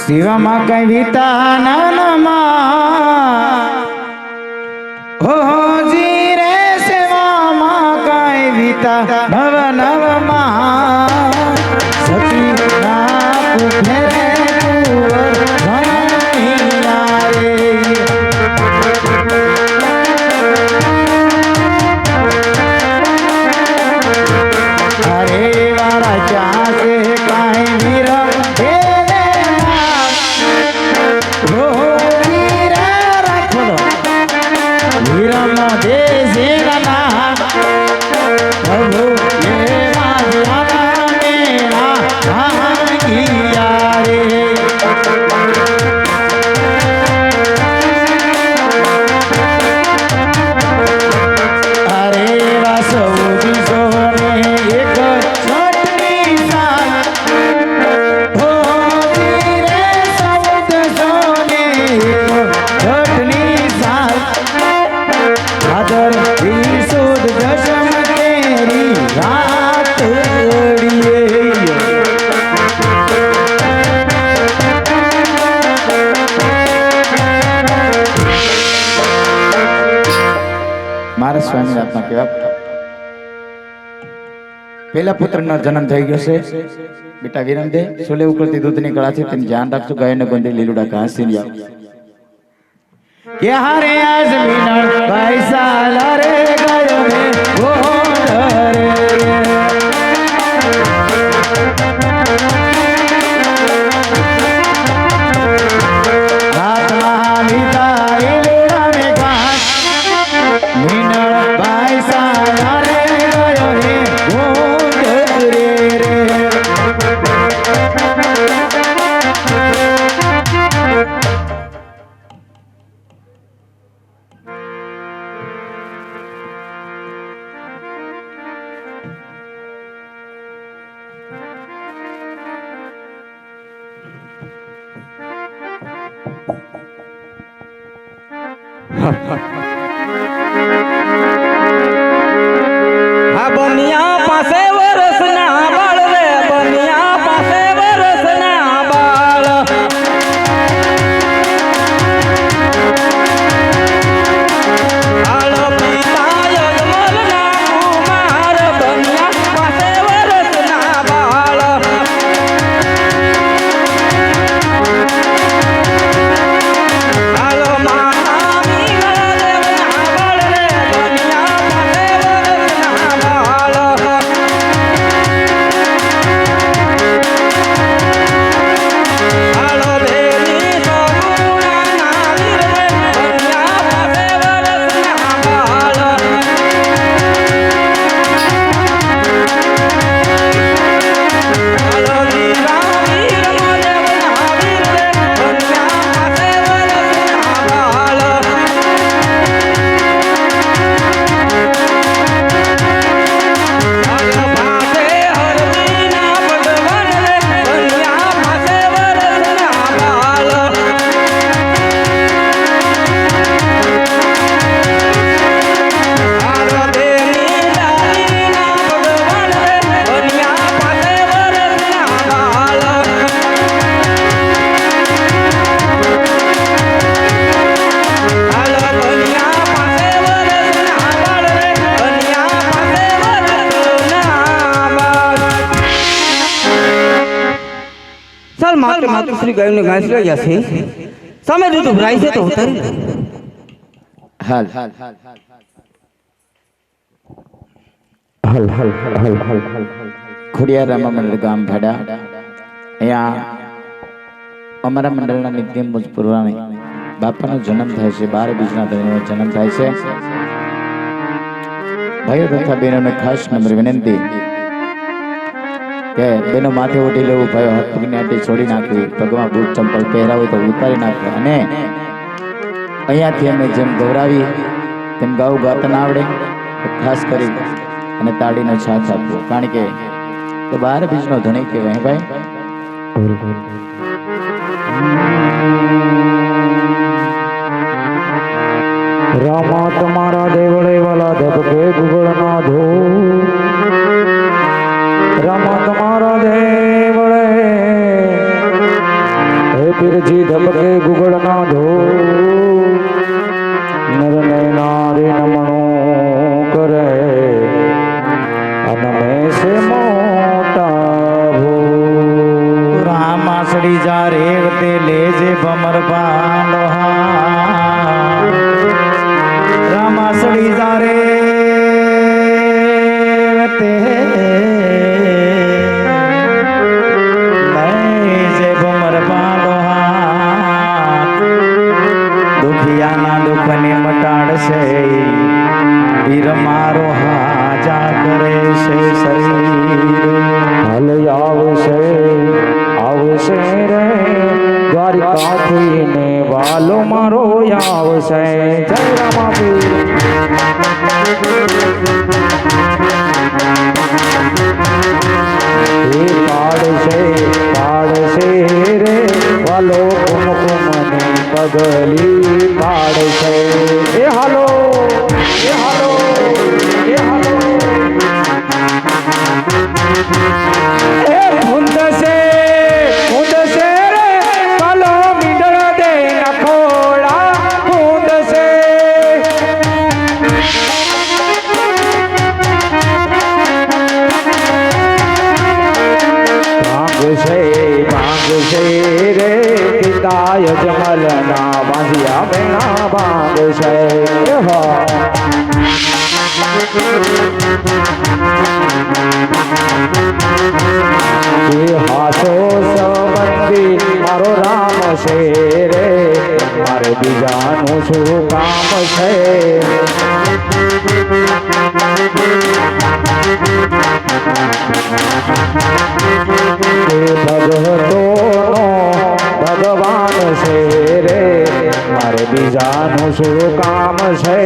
શિવમાં કઈ વિતા નાનમાં હો જી રે શિવમાં કઈ વિતા નવ નવમાં પેલા પુત્રનો જન્મ થઈ ગયો છે. બેટા વિરમ દે સોલે ઉકળતી દૂધની છે તેનું ધ્યાન રાખજો, ગાયને ગોંધી લીલુડા ઘાસ સીરી કે હારે આજ મીનળ પૈસા રે ગયો રે ગોંડ રે. ગાયને ઘાસ લઈ જશે સામે દૂધ ભરાય છે તો ઉતારી લે. હાલ ખોડિયાર રામા મંડળ ગામ ભાડા અહીંયા અમારા મંડળના નિત્ય મુજ પુરાણે બાપાનો જન્મ થાય છે બાર બીજના દિનનો જન્મ થાય છે ભાઈઓ તથા બહેનોને ખાસ નંબર વિનંતી કે બેનો માથે ઉઠી લેવું ભાઈ હાથ પગની છોડી નાખવી પગમાં બૂટ, ચંપલ પહેરાવી તો ઉતારી નાખવા અને અહીંયાથી અમે જેમ ગૌરાવી તેમ ગાવું ગાતા ના આવડે, ખાસ કરી અને તાળીનો છાંચ આપવો. કારણ કે તો બાર બીજનો ધણી કહેવાય ભાઈ? રામા તમારા દેવળે વાલા ધબકે ગુગળ ના ધો. રમો તમારો દેવળે. હે પીરજી ધબકે ગુગળના ધો નરને નારે નમણો કરે. અનમે સે મોટા ભો રામાસડી જા રેવ તે લેજે ભમર પાંડો રામાસડી જા રેવ નામ છે. ભગવતો ભગવાન છે બીજાનું શું કામ છે?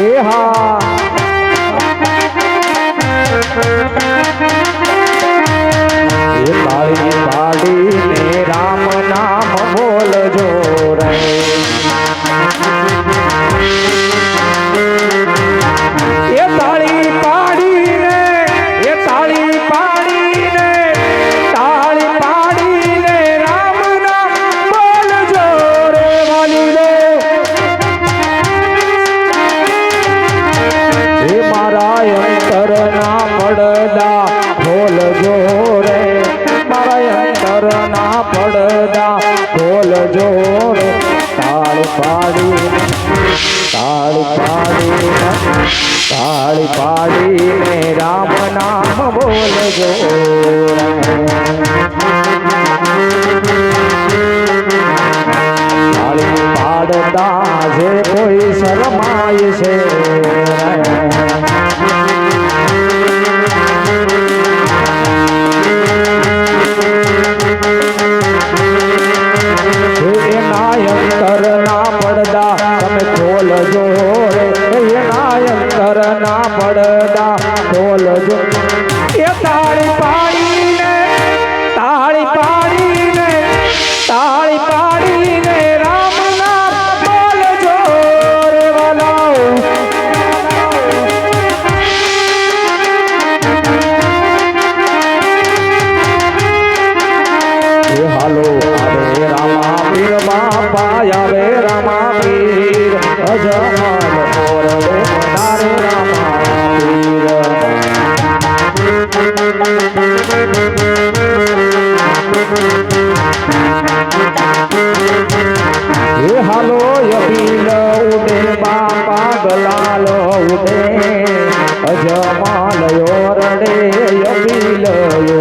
એ હા. એ તાળી તાળી પાડી તાળી પાડીને તાળી પાડીને રામ નામ બોલજો તાળી પાડતા જે કોઈ શરમાય છે ના પડે. ಜಯ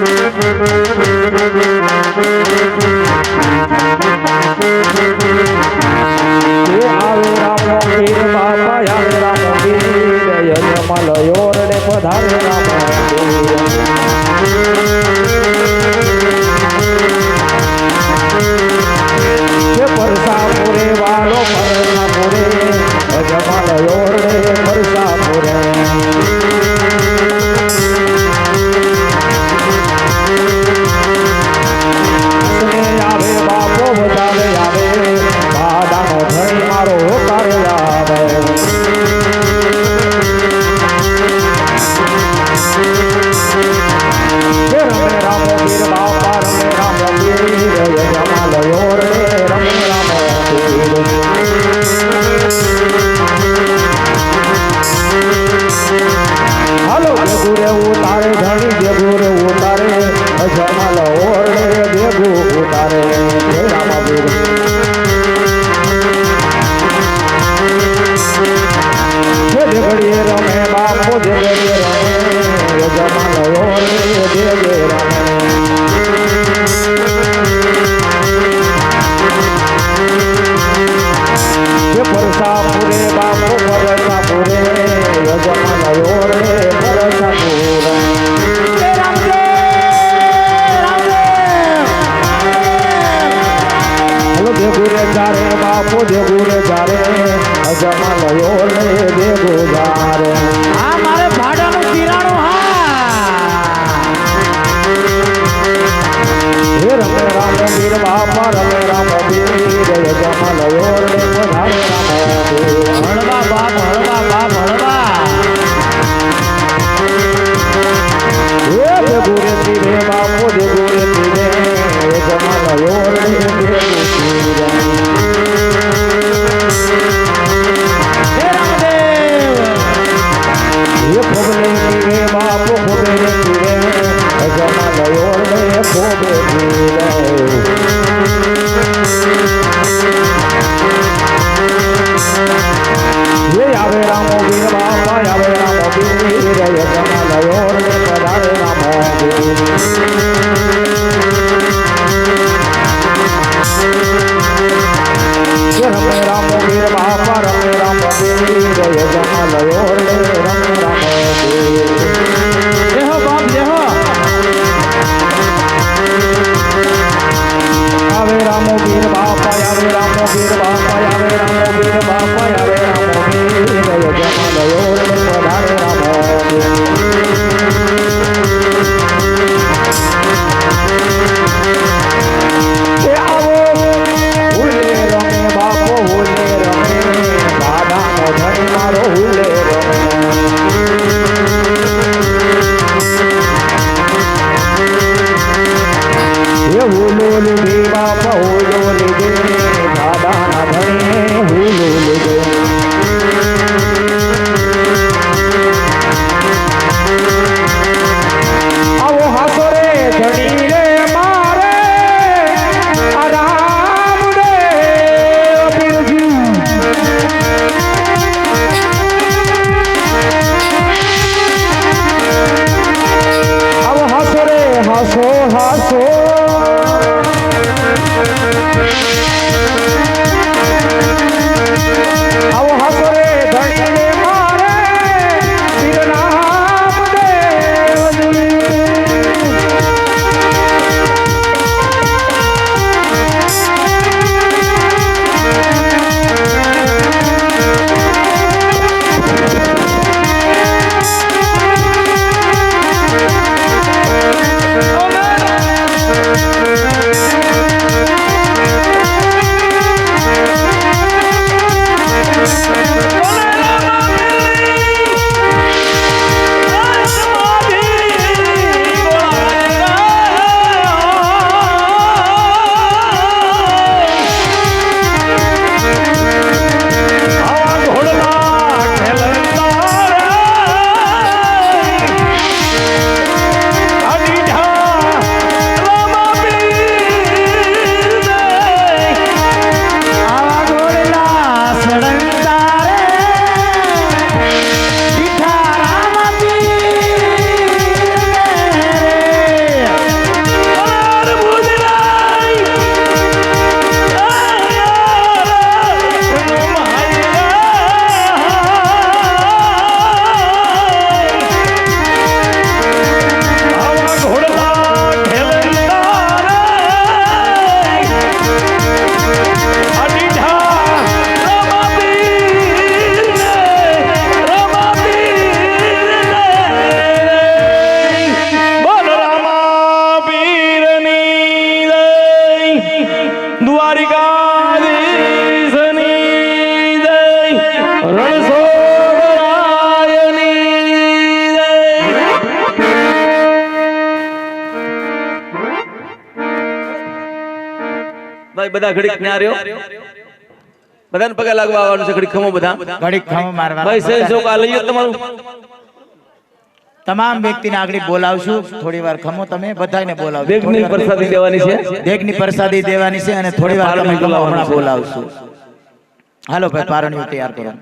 એ બાપા આવે રામો વીર બાપા ભાઈ બધા ઘડીક ન્યા રહ્યો બધાને પગે લાગવા આવવાનું છે ઘડીક ખમો બધા. ઘડીક ખમો મારવા. ભાઈ સહી જો આ લઈએ તમારું. તમામ વ્યક્તિને આગળ બોલાવશું. થોડી વાર ખમો તમે બધાને બોલાવજો. દેગની પ્રસાદી દેવાની છે. દેગની પ્રસાદી દેવાની છે અને થોડી વાર તમે હમણાં બોલાવશું. હાલો ભાઈ પારણ્યું તૈયાર કરો.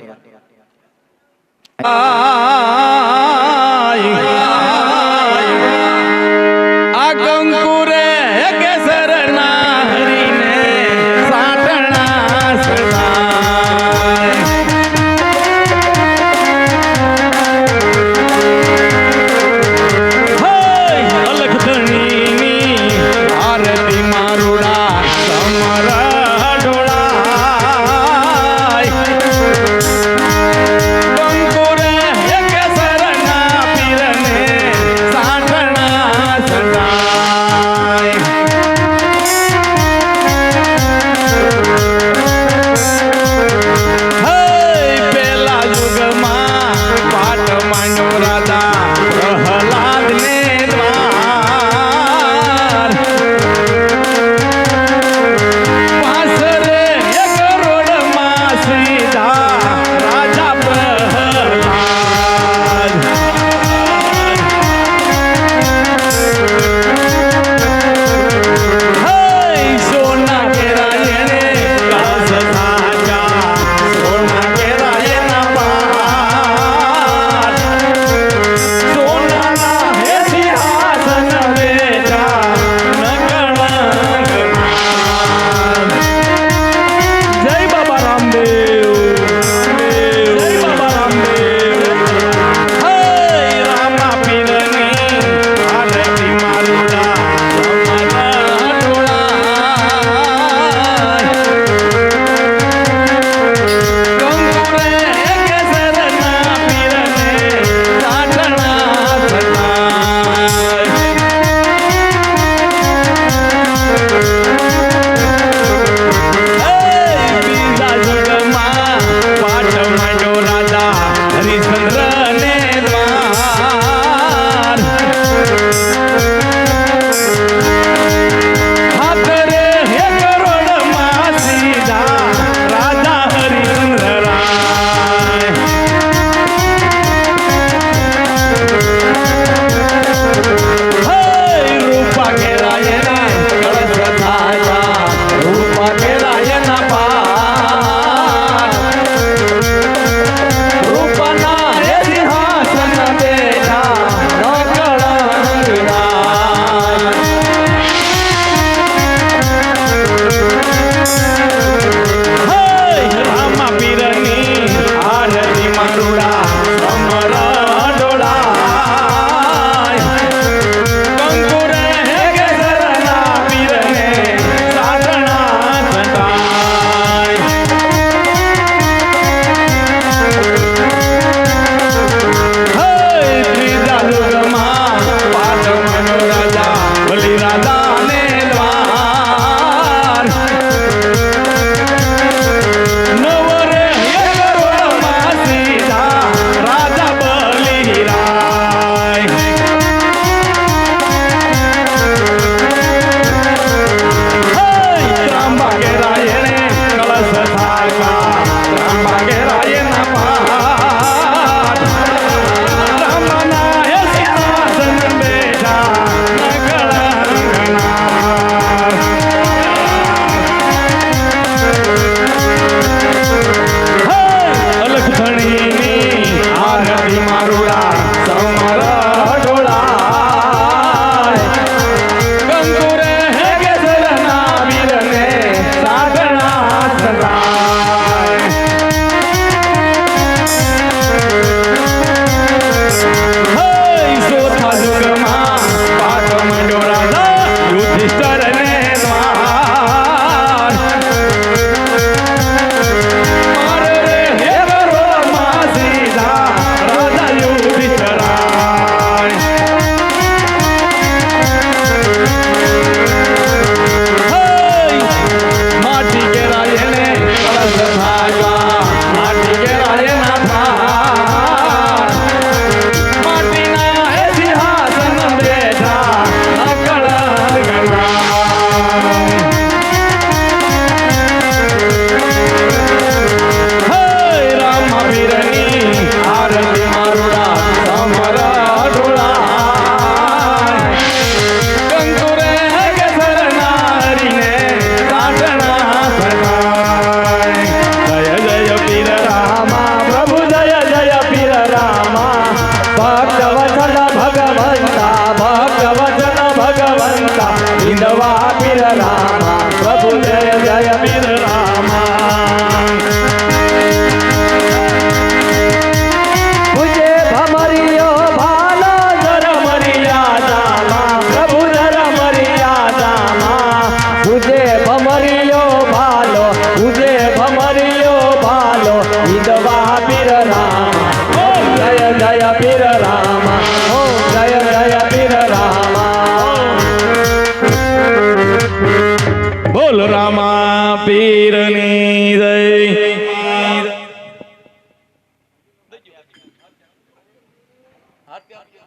વિધવા પીર રામા પ્રભુ જય જય પીર રામા.